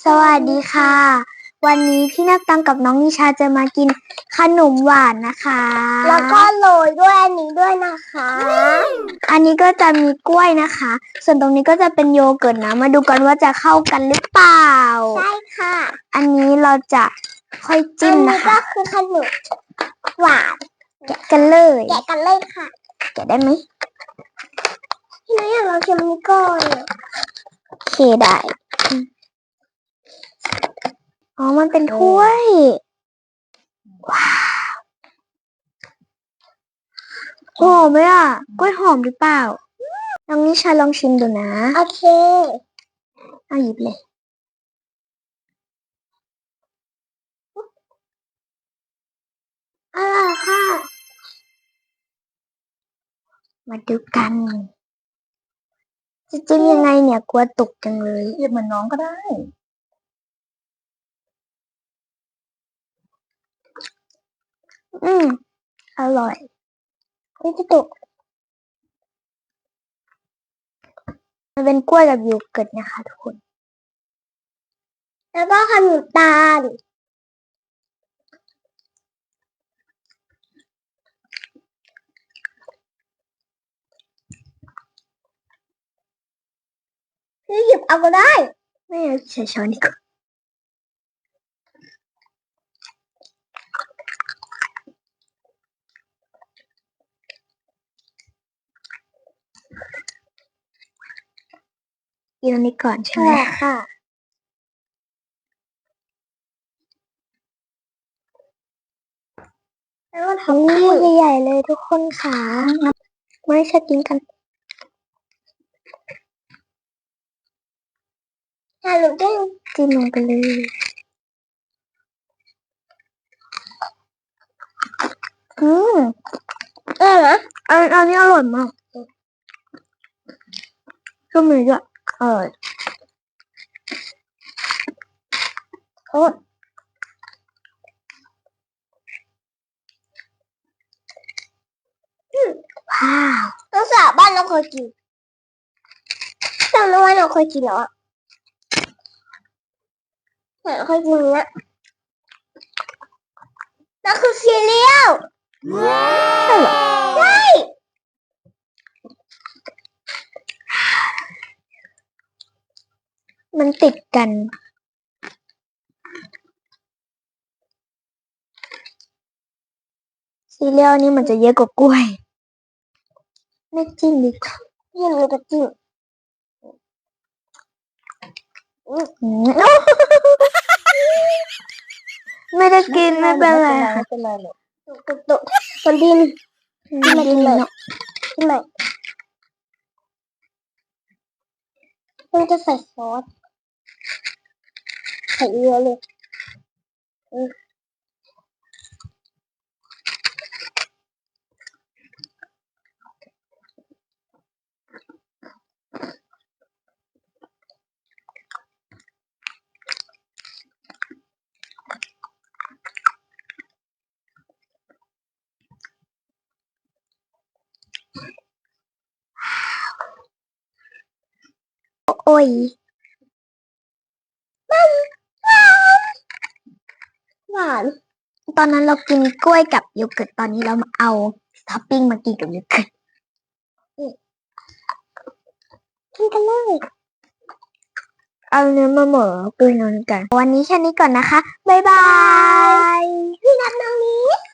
สวัสดีค่ะ วันนี้พี่นักตังกับน้องนิชาจะมากินขนมหวานนะคะ แล้วก็โรยด้วยอันนี้ด้วยนะคะ อันนี้ก็จะมีกล้วยนะคะ ส่วนตรงนี้ก็จะเป็นโยเกิร์ตนะ มาดูกันว่าจะเข้ากันหรือเปล่า ใช่ค่ะ อันนี้เราจะค่อยอัจิ้นมนี้นะก็คะคือขนมหวาน แกะกันเลย แกะกันเลยค่ะ แกะได้ไหมพี่น้อยอยากลองชิมอันนี้ก่อนโอเคได้อืม อ๋อ มันเป็นถ้วย ว้าวหอมไหมอะกล้วยหอมหรือเปล่าน้องนิชาลองชิมดูนะ โอเค เอาหยิบเลย อร่อยค่ะ มาดูกัน จะจิ้มยังไงเนี่ย กลัวตกจังเลย หยิบเหมือนน้องก็ได้ อืม อร่อยนี่จะตกมันเป็นกล้วยกับโยเกิร์ตนะคะทุกคน แล้วก็ขนมตาลพี่หยิบเอาก็ได้ ไม่ใช้ช้อนดีกว่า กินอันนี้ก่อนใช่ไหมใช่ค่ะแล้วก็ทั้งทำนี้คู่ใหญ่ๆเลยทุกคนค่ะไม่ใช่กินกันถ่ายรูปด้วยจิ้มลงไปเลยอืมเออนะอันอันนี้อร่อยมากก็มีด้วย อร่อยโคตรว้าวน้องสาวบ้านเราเคยกินจำได้ว่าเราเคยกินแล้วอะแต่เราเคยกินเนี้ยนั่นคือซีเรียลใช่เหรอ ใช่ มันติดกัน ซีเรียลนี่มันจะเยอะกว่ากล้วย ไม่จิ้มดีกว่ายิ่งมีกระจิ้มอืมไม่ได้กินไม่เป็นไรค่ะไม่เป็นไรหรอกตุกตุกมันดินไม่กินเลยเนาะที่ไหนมันจะใส่ซอส ใส่เยอะเลยอืมโอ้ย หวาน ตอนนั้นเรากินกล้วยกับโยเกิร์ต ตอนนี้เรามาเอาท็อปปิ้งมากินกับโยเกิร์ตกินกันเลย เอาเนื้อมาเหมอกล้วยนอนกัน วันนี้แค่นี้ก่อนนะคะ บ๊ายบาย พี่